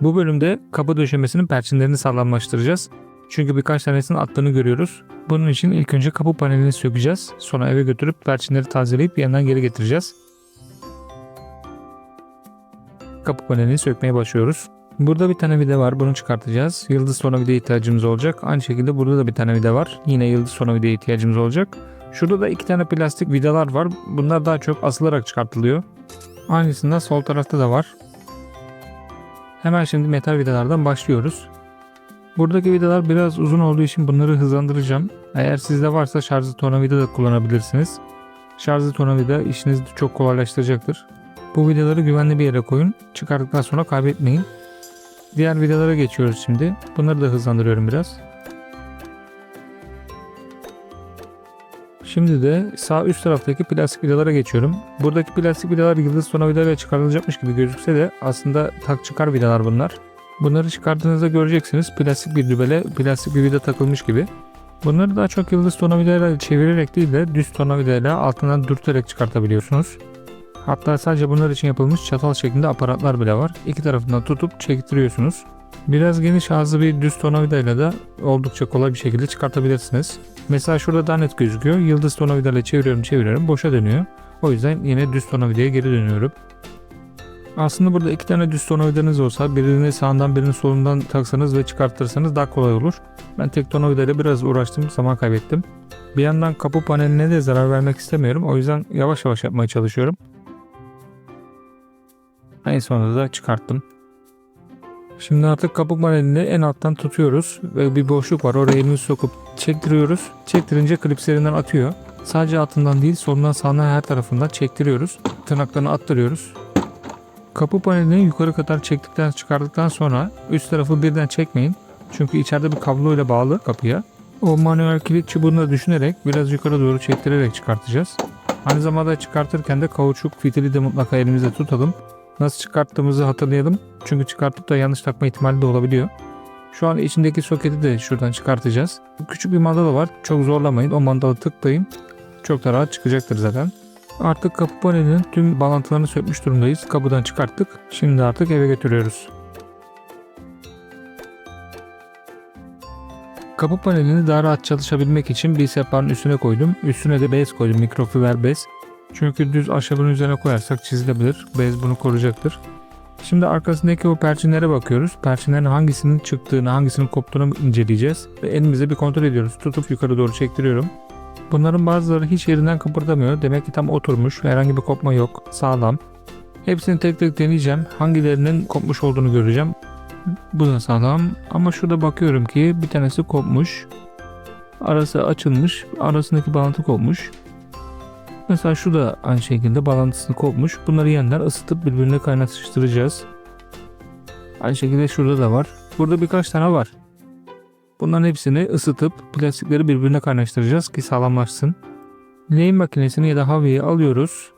Bu bölümde kapı döşemesinin perçinlerini sağlamlaştıracağız. Çünkü birkaç tanesinin attığını görüyoruz. Bunun için ilk önce kapı panelini sökeceğiz. Sonra eve götürüp perçinleri tazeleyip yandan geri getireceğiz. Kapı panelini sökmeye başlıyoruz. Burada bir tane vida var. Bunu çıkartacağız. Yıldız tornavida ihtiyacımız olacak. Aynı şekilde burada da bir tane vida var. Yine yıldız tornavida ihtiyacımız olacak. Şurada da iki tane plastik vidalar var. Bunlar daha çok asılarak çıkartılıyor. Aynısından sol tarafta da var. Hemen şimdi metal vidalardan başlıyoruz. Buradaki vidalar biraz uzun olduğu için bunları hızlandıracağım. Eğer sizde varsa şarjlı tornavida da kullanabilirsiniz. Şarjlı tornavida işinizi çok kolaylaştıracaktır. Bu vidaları güvenli bir yere koyun. Çıkardıktan sonra kaybetmeyin. Diğer vidalara geçiyoruz şimdi. Bunları da hızlandırıyorum biraz. Şimdi de sağ üst taraftaki plastik vidalara geçiyorum. Buradaki plastik vidalar yıldız tornavidayla çıkarılacakmış gibi gözükse de aslında tak çıkar vidalar bunlar. Bunları çıkardığınızda göreceksiniz plastik bir dübele plastik bir vida takılmış gibi. Bunları daha çok yıldız tornavidayla çevirerek değil de düz tornavidayla altından dürterek çıkartabiliyorsunuz. Hatta sadece bunlar için yapılmış çatal şeklinde aparatlar bile var. İki tarafından tutup çektiriyorsunuz. Biraz geniş ağızlı bir düz tornavidayla da oldukça kolay bir şekilde çıkartabilirsiniz. Mesela şurada daha net gözüküyor. Yıldız tornavidayla çeviriyorum çeviriyorum boşa dönüyor. O yüzden yine düz tornavidaya geri dönüyorum. Aslında burada iki tane düz tornavidanız olsa birini sağından birini solundan taksanız ve çıkartırsanız daha kolay olur. Ben tek tornavidayla biraz uğraştım zaman kaybettim. Bir yandan kapı paneline de zarar vermek istemiyorum. O yüzden yavaş yavaş yapmaya çalışıyorum. En sonunda da çıkarttım. Şimdi artık kapı panelini en alttan tutuyoruz ve bir boşluk var. Oraya elimizi sokup çektiriyoruz. Çektirince klipslerinden atıyor. Sadece altından değil solundan sağından her tarafından çektiriyoruz. Tırnaklarını attırıyoruz. Kapı panelini yukarı kadar çektikten çıkardıktan sonra üst tarafı birden çekmeyin. Çünkü içeride bir kablo ile bağlı kapıya. O manuel kilit çubuğunu da düşünerek biraz yukarı doğru çektirerek çıkartacağız. Aynı zamanda çıkartırken de kauçuk fitili de mutlaka elimizde tutalım. Nasıl çıkarttığımızı hatırlayalım. Çünkü çıkartıp da yanlış takma ihtimali de olabiliyor. Şu an içindeki soketi de şuradan çıkartacağız. Küçük bir mandala var. Çok zorlamayın. O mandalı tıklayın. Çok da rahat çıkacaktır zaten. Artık kapı panelinin tüm bağlantılarını sökmüş durumdayız. Kapıdan çıkarttık. Şimdi artık eve götürüyoruz. Kapı panelini daha rahat çalışabilmek için bir sehpanın üstüne koydum. Üstüne de bez koydum. Mikrofiber bez. Çünkü düz ahşabın üzerine koyarsak çizilebilir. Bez bunu koruyacaktır. Şimdi arkasındaki o perçinlere bakıyoruz. Perçinlerin hangisinin çıktığını, hangisinin koptuğunu inceleyeceğiz. Ve elimizde bir kontrol ediyoruz. Tutup yukarı doğru çektiriyorum. Bunların bazıları hiç yerinden kıpırdamıyor. Demek ki tam oturmuş. Herhangi bir kopma yok. Sağlam. Hepsini tek tek deneyeceğim. Hangilerinin kopmuş olduğunu göreceğim. Bu da sağlam. Ama şurada bakıyorum ki bir tanesi kopmuş. Arası açılmış. Arasındaki bağlantı kopmuş. Mesela şu da aynı şekilde bağlantısını kopmuş. Bunları yeniden ısıtıp birbirine kaynatıştıracağız. Aynı şekilde şurada da var. Burada birkaç tane var. Bunların hepsini ısıtıp plastikleri birbirine kaynaştıracağız ki sağlamlaşsın. Lehim makinesini ya da havayı alıyoruz,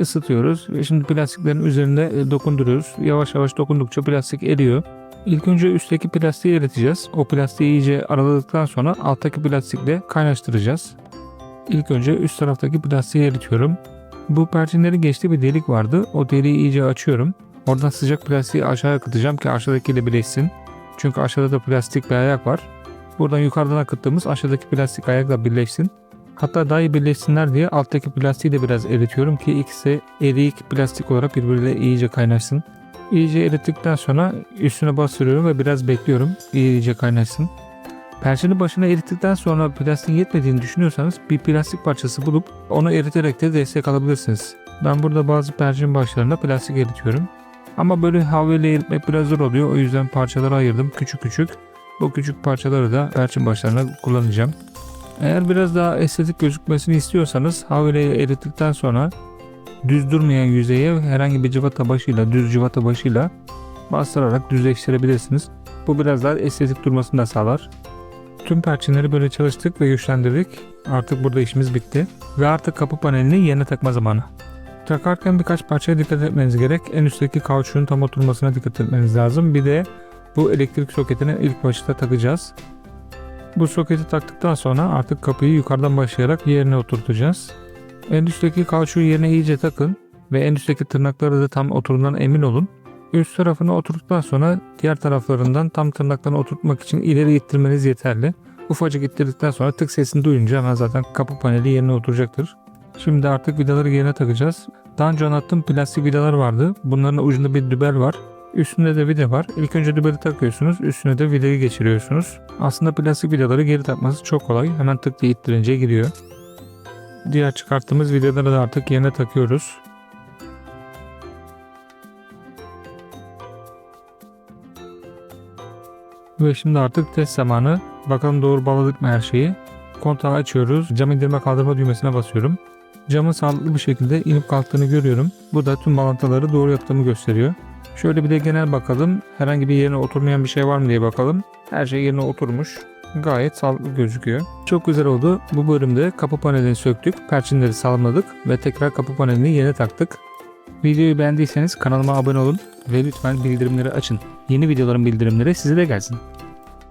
ısıtıyoruz ve şimdi plastiklerin üzerinde e, dokunduruyoruz. Yavaş yavaş dokundukça plastik eriyor. İlk önce üstteki plastiği eriteceğiz. O plastiği iyice araladıktan sonra alttaki plastikle kaynaştıracağız. İlk önce üst taraftaki plastiği eritiyorum. Bu perçinlerin geçtiği bir delik vardı. O deliği iyice açıyorum. Oradan sıcak plastiği aşağı akıtacağım ki aşağıdakiyle birleşsin. Çünkü aşağıda da plastik bir ayak var. Buradan yukarıdan akıttığımız aşağıdaki plastik ayakla birleşsin. Hatta daha iyi birleşsinler diye alttaki plastiği de biraz eritiyorum ki ikisi eriyik plastik olarak birbiriyle iyice kaynaşsın. İyice erittikten sonra üstüne bastırıyorum ve biraz bekliyorum iyice kaynaşsın. Perçini başına erittikten sonra plastiğin yetmediğini düşünüyorsanız bir plastik parçası bulup onu eriterek de destek alabilirsiniz. Ben burada bazı perçin başlarına plastik eritiyorum. Ama böyle havayla eritmek biraz zor oluyor. O yüzden parçalara ayırdım küçük küçük. Bu küçük parçaları da perçin başlarına kullanacağım. Eğer biraz daha estetik gözükmesini istiyorsanız havayla erittikten sonra düz durmayan yüzeye herhangi bir cıvata başıyla, düz cıvata başıyla bastırarak düzleştirebilirsiniz. Bu biraz daha estetik durmasını da sağlar. Tüm perçinleri böyle çalıştık ve güçlendirdik. Artık burada işimiz bitti. Ve artık kapı panelini yerine takma zamanı. Takarken birkaç parçaya dikkat etmeniz gerek. En üstteki kauçuğun tam oturmasına dikkat etmeniz lazım. Bir de bu elektrik soketini ilk başta takacağız. Bu soketi taktıktan sonra artık kapıyı yukarıdan başlayarak yerine oturtacağız. En üstteki kauçuğu yerine iyice takın ve en üstteki tırnakları da tam oturduğundan emin olun. Üst tarafını oturttuktan sonra diğer taraflarından tam tırnaklarını oturtmak için ileri ittirmeniz yeterli. Ufacık ittirdikten sonra tık sesini duyunca hemen zaten kapı paneli yerine oturacaktır. Şimdi artık vidaları yerine takacağız. Daha önce anlattığım plastik vidalar vardı. Bunların ucunda bir dübel var. Üstünde de vida var. İlk önce dübeli takıyorsunuz. Üstüne de vidayı geçiriyorsunuz. Aslında plastik vidaları geri takması çok kolay. Hemen tık diye ittirince gidiyor. Diğer çıkarttığımız vidaları da artık yerine takıyoruz. Ve şimdi artık test zamanı. Bakalım doğru bağladık mı her şeyi. Kontağı açıyoruz. Cam indirme kaldırma düğmesine basıyorum. Camın sağlıklı bir şekilde inip kalktığını görüyorum. Bu da tüm bağlantıları doğru yaptığımı gösteriyor. Şöyle bir de genel bakalım. Herhangi bir yerine oturmayan bir şey var mı diye bakalım. Her şey yerine oturmuş. Gayet sağlıklı gözüküyor. Çok güzel oldu. Bu bölümde kapı panelini söktük, perçinleri sağlamladık ve tekrar kapı panelini yerine taktık. Videoyu beğendiyseniz kanalıma abone olun ve lütfen bildirimleri açın. Yeni videoların bildirimleri size de gelsin.